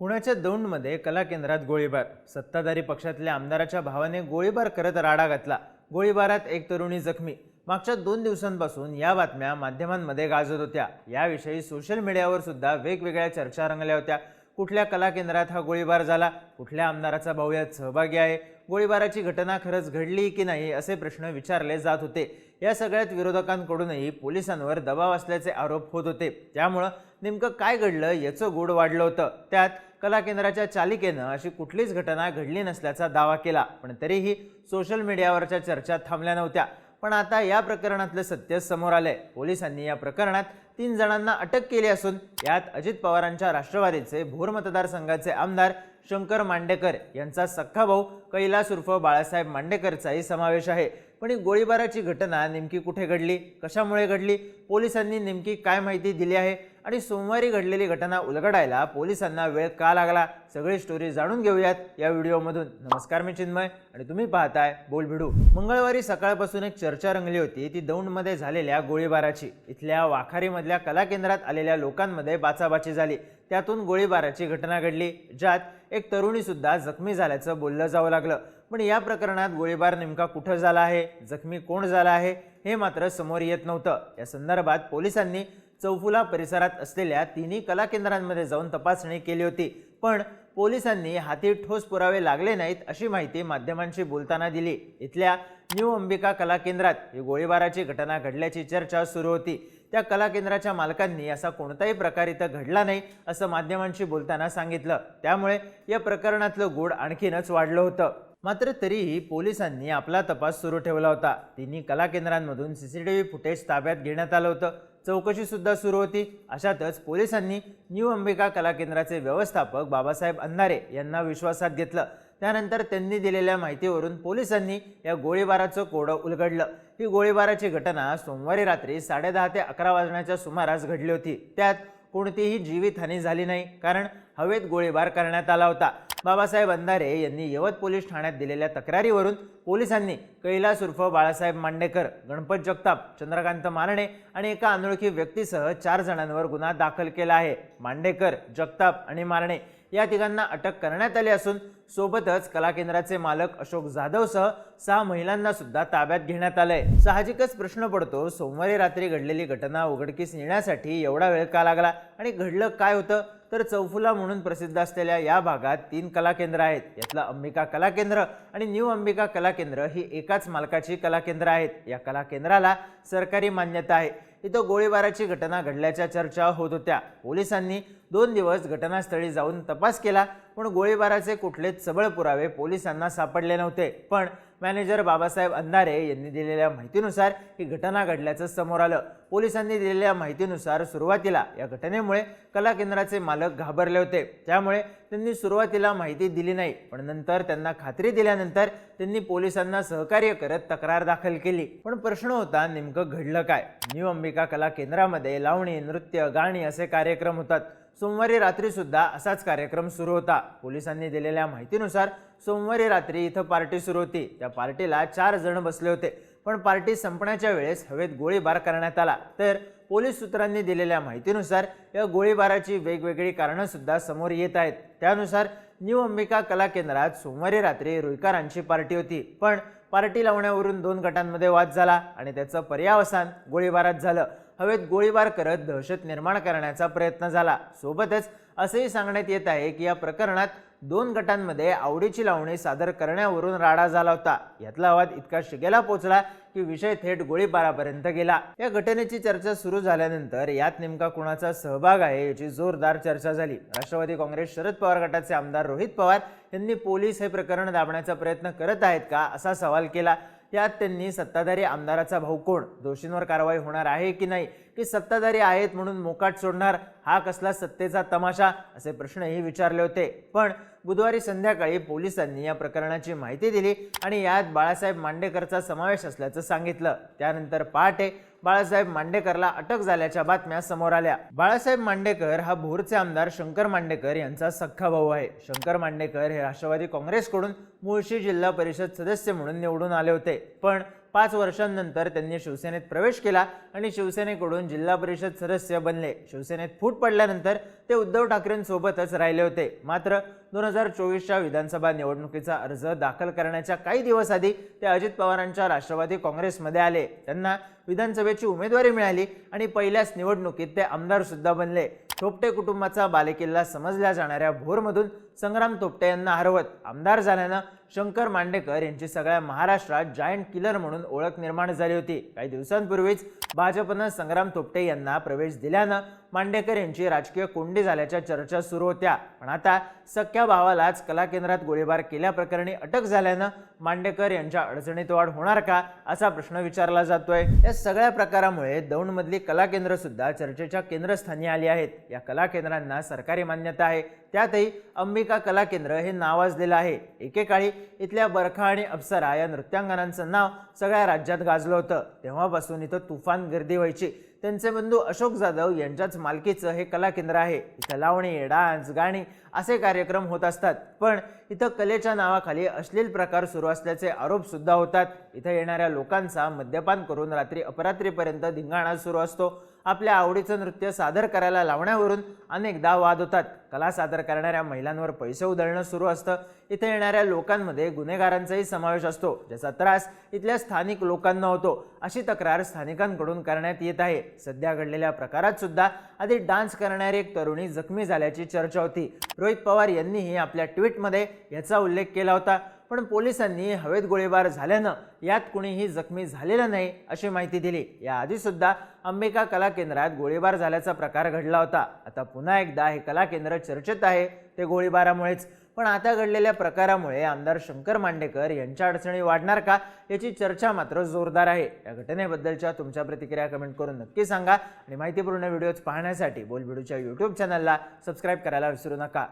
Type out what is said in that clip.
पुण्याच्या दौंडमध्ये कला केंद्रात गोळीबार. सत्ताधारी पक्षातल्या आमदाराच्या भावाने गोळीबार करत राडा घातला. गोळीबारात एक तरुणी जखमी. मागच्या दोन दिवसांपासून या बातम्या माध्यमांमध्ये गाजत होत्या. याविषयी सोशल मीडियावर सुद्धा वेगवेगळ्या चर्चा रंगल्या होत्या. कुठल्या कला केंद्रात हा गोळीबार झाला? कुठल्या आमदाराचा भाऊ यात सहभागी आहे? गोळीबाराची घटना खरंच घडली की नाही असे प्रश्न विचारले जात होते. या सगळ्यात विरोधकांकडूनही पोलिसांवर दबाव असल्याचे आरोप होत होते. त्यामुळं नेमकं काय घडलं याचं गूढ वाढलं होतं. त्यात कला केंद्राच्या चालिकेनं अशी कुठलीच घटना घडली नसल्याचा दावा केला. पण तरीही सोशल मीडियावरच्या चर्चा थांबल्या नव्हत्या. पण आता या प्रकरणातलं सत्य समोर आलंय. पोलिसांनी या प्रकरणात तीन जणांना अटक केली असून यात अजित पवारांच्या राष्ट्रवादीचे भोर मतदारसंघाचे आमदार शंकर मांडेकर यांचा सख्खा भाऊ कैलास उर्फ बाळासाहेब मांडेकरचाही समावेश आहे. पण ही गोळीबाराची घटना नेमकी कुठे घडली? कशामुळे घडली? पोलिसांनी नेमकी काय माहिती दिली आहे? आणि सोमवारी घडलेली घटना उलगडायला पोलिसांना वेळ का लागला? सगळी स्टोरी जाणून घेऊयात या व्हिडिओमधून. नमस्कार मी चिन्मय आणि तुम्ही पाहताय बोलभिडू मंगळवारी सकाळपासून एक चर्चा रंगली होती. ती दौंडमध्ये झालेल्या गोळीबाराची. इथल्या वाखारीमधल्या कला केंद्रात आलेल्या लोकांमध्ये बाचाबाची झाली. त्यातून गोळीबाराची घटना घडली ज्यात एक तरुणीसुद्धा जखमी झाल्याचं बोललं जावं लागलं. पण या प्रकरणात गोळीबार नेमका कुठं झाला आहे? जखमी कोण झाला आहे? हे मात्र समोर येत नव्हतं. या संदर्भात पोलिसांनी चौफुला परिसरात असलेल्या तिन्ही कला केंद्रांमध्ये जाऊन तपासणी केली होती. पण पोलिसांनी हाती ठोस पुरावे लागले नाहीत अशी माहिती माध्यमांशी बोलताना दिली. इथल्या न्यू अंबिका कला केंद्रात ही गोळीबाराची घटना घडल्याची चर्चा सुरू होती. त्या कला केंद्राच्या मालकांनी असा कोणताही प्रकार इथं घडला नाही असं माध्यमांशी बोलताना सांगितलं. त्यामुळे या प्रकरणातलं गोड आणखीनच वाढलं होतं. मात्र तरीही पोलिसांनी आपला तपास सुरू ठेवला होता. तिन्ही कला केंद्रांमधून व्ही फुटेज ताब्यात घेण्यात आलं होतं. चौकशीसुद्धा सुरू होती. अशातच पोलिसांनी न्यू अंबिका कला केंद्राचे व्यवस्थापक बाबासाहेब अंधारे यांना विश्वासात घेतलं. त्यानंतर त्यांनी दिलेल्या माहितीवरून पोलिसांनी या गोळीबाराचं कोडं उलगडलं. ही गोळीबाराची घटना सोमवारी रात्री साडेदहा ते अकरा वाजण्याच्या सुमारास घडली होती. त्यात कोणतीही जीवितहानी झाली नाही कारण हवेत गोळीबार करण्यात आला होता. बाबासाहेब अंधारे यांनी यवत पोलीस ठाण्यात दिलेल्या तक्रारीवरून पोलिसांनी कैलास उर्फ बाळासाहेब मांडेकर गणपत जगताप चंद्रकांत मारणे आणि एका अनोळखी व्यक्तीसह चार जणांवर गुन्हा दाखल केला आहे. मांडेकर जगताप आणि मारणे या तिघांना अटक करण्यात आली असून सोबतच कला केंद्राचे मालक अशोक जाधवसह सहा महिलांना सुद्धा ताब्यात घेण्यात आलंय. साहजिकच प्रश्न पडतो सोमवारी रात्री घडलेली घटना उघडकीस येण्यासाठी एवढा वेळ का लागला आणि घडलं काय होतं? तर चौफुला म्हणून प्रसिद्ध असलेल्या या भागात तीन कला केंद्र आहेत. यातलं अंबिका कला केंद्र आणि न्यू अंबिका कला केंद्र ही एकाच मालकाची कला केंद्र आहेत. या कला केंद्राला सरकारी मान्यता आहे. इथं गोळीबाराची घटना घडल्याच्या चर्चा होत होत्या. पोलिसांनी दोन दिवस घटनास्थळी जाऊन तपास केला. पण गोळीबाराचे कुठलेच सबळ पुरावे पोलिसांना सापडले नव्हते. पण मॅनेजर बाबासाहेब अंधारे यांनी दिलेल्या माहितीनुसार ही घटना घडल्याचं समोर आलं. पोलिसांनी दिलेल्या माहितीनुसार सुरुवातीला या घटनेमुळे कला केंद्राचे मालक घाबरले होते. त्यामुळे त्यांनी सुरुवातीला माहिती दिली नाही पण नंतर त्यांना खात्री दिल्यानंतर त्यांनी पोलिसांना सहकार्य करत तक्रार दाखल केली. पण प्रश्न होता नेमकं घडलं काय? न्यू अंबिका कला केंद्रामध्ये लावणी नृत्य गाणी असे कार्यक्रम होतात. सोमवारी रात्रीसुद्धा असाच कार्यक्रम सुरू होता. पोलिसांनी दिलेल्या माहितीनुसार सोमवारी रात्री इथं पार्टी सुरू होती. त्या पार्टीला चार जण बसले होते. पण पार्टी संपण्याच्या वेळेस हवेत गोळीबार करण्यात आला. तर पोलीस सूत्रांनी दिलेल्या माहितीनुसार या गोळीबाराची वेगवेगळी कारणंसुद्धा समोर येत आहेत. त्यानुसार न्यू अंबिका कला केंद्रात सोमवारी रात्री रुईकरांची पार्टी होती. पण पार्टी लावण्यावरून दोन गटांमध्ये वाद झाला आणि त्याचं पर्यावसान गोळीबारात झालं. हवेत गोळीबार करत दहशत निर्माण करण्याचा प्रयत्न झाला. सोबतच असेही सांगण्यात येत आहे की या प्रकरणात दोन गटांमध्ये आवडीची लावणी सादर करण्यावरून राडा झाला होता. यातला आवाज इतका शिगेला पोचला की विषय थेट गोळीबारापर्यंत गेला. या घटनेची चर्चा सुरू झाल्यानंतर यात नेमका कुणाचा सहभाग आहे याची जोरदार चर्चा झाली. राष्ट्रवादी काँग्रेस शरद पवार गटाचे आमदार रोहित पवार यांनी पोलीस हे प्रकरण दाबण्याचा प्रयत्न करत आहेत का असा सवाल केला. यात त्यांनी सत्ताधारी आमदाराचा भाऊ कोण? दोषींवर कारवाई होणार आहे की नाही? की सत्ताधारी आहेत म्हणून मोकाट सोडणार? हा कसला सत्तेचा तमाशा? असे प्रश्नही विचारले होते. पण बुधवारी संध्याकाळी पोलिसांनी या प्रकरणाची माहिती दिली आणि यात बाळासाहेब मांडेकरचा समावेश असल्याचं सांगितलं. त्यानंतर पहाटे बाळासाहेब मांडेकरला अटक झाल्याच्या बातम्या समोर आल्या. बाळासाहेब मांडेकर हा भोरचे आमदार शंकर मांडेकर यांचा सख्खा भाऊ आहे. शंकर मांडेकर हे राष्ट्रवादी काँग्रेसकडून मुळशी जिल्हा परिषद सदस्य म्हणून निवडून आले होते. पण पाच वर्षांनंतर त्यांनी शिवसेनेत प्रवेश केला आणि शिवसेनेकडून जिल्हा परिषद सदस्य बनले. शिवसेनेत फूट पडल्यानंतर ते उद्धव ठाकरेंसोबतच राहिले होते. मात्र दोन हजार चोवीसच्या विधानसभा निवडणुकीचा अर्ज दाखल करण्याच्या काही दिवस आधी ते अजित पवारांच्या राष्ट्रवादी काँग्रेसमध्ये आले. त्यांना विधानसभेची उमेदवारी मिळाली आणि पहिल्याच निवडणुकीत ते आमदारसुद्धा बनले. थोपटे कुटुंबाचा बालेकिल्ला समजल्या जाणाऱ्या भोरमधून संग्राम थोपटे यांना हरवत आमदार झाल्यानं शंकर मांडेकर यांची सगळ्या महाराष्ट्रात जायंट किलर म्हणून ओळख निर्माण झाली होती. काही दिवसांपूर्वीच भाजपनं संग्राम थोपटे यांना प्रवेश दिल्यानं मांडेकर यांची राजकीय कोंडी झाल्याच्या चर्चा सुरू होत्या. पण आता सख्या भावालाच कला केंद्रात गोळीबार केल्याप्रकरणी अटक झाल्यानं मांडेकर यांच्या अडचणीत वाढ होणार का असा प्रश्न विचारला जातोय. या सगळ्या प्रकारामुळे दौंडमधली कला केंद्र सुद्धा चर्चेच्या केंद्रस्थानी आली आहेत. या कला केंद्रांना सरकारी मान्यता आहे. त्यातही अंबिका कला केंद्र हे नावाजलेलं आहे. एकेकाळी इथल्या बरखा आणि अप्सरा या नृत्यांगनांचं नाव सगळ्या राज्यात गाजलं होतं. तेव्हापासून इथं तुफान गर्दी व्हायची. त्यांचे बंधू अशोक जाधव यांच्याच मालकीचं हे कला केंद्र आहे. इथं लावणी डान्स गाणी असे कार्यक्रम होत असतात. पण इथं कलेच्या नावाखाली अश्लील प्रकार सुरू असल्याचे आरोप सुद्धा होतात. इथं येणाऱ्या लोकांचा मद्यपान करून रात्री अपरात्रीपर्यंत धिंगाणा सुरू असतो. आपल्या आवडीचं नृत्य सादर करायला लावण्यावरून अनेकदा वाद होतात. कला सादर करणाऱ्या महिलांवर पैसे उधळणं सुरू असतं. इथे येणाऱ्या लोकांमध्ये गुन्हेगारांचाही समावेश असतो ज्याचा त्रास इथल्या स्थानिक लोकांना होतो. अशी तक्रार स्थानिकांकडून करण्यात येत आहे. सध्या घडलेल्या प्रकारात सुद्धा आधी डान्स करणारी एक तरुणी जखमी झाल्याची चर्चा होती. रोहित पवार यांनीही आपल्या ट्विटमध्ये याचा उल्लेख केला होता. पण पोलिसांनी हवेत गोळीबार झाल्यानं यात कुणीही जखमी झालेलं नाही अशी माहिती दिली. याआधी सुद्धा अंबिका कला केंद्रात गोळीबार झाल्याचा प्रकार घडला होता. आता पुन्हा एकदा हे कला केंद्र चर्चेत आहे ते गोळीबारामुळेच. पण आता घडलेल्या प्रकारामुळे आमदार शंकर मांडेकर यांच्या अडचणी वाढणार का याची चर्चा मात्र जोरदार आहे. या घटनेबद्दलच्या तुमच्या प्रतिक्रिया कमेंट करून नक्की सांगा. आणि माहितीपूर्ण व्हिडिओज पाहण्यासाठी बोलबिडूच्या यूट्यूब चॅनलला सबस्क्राईब करायला विसरू नका.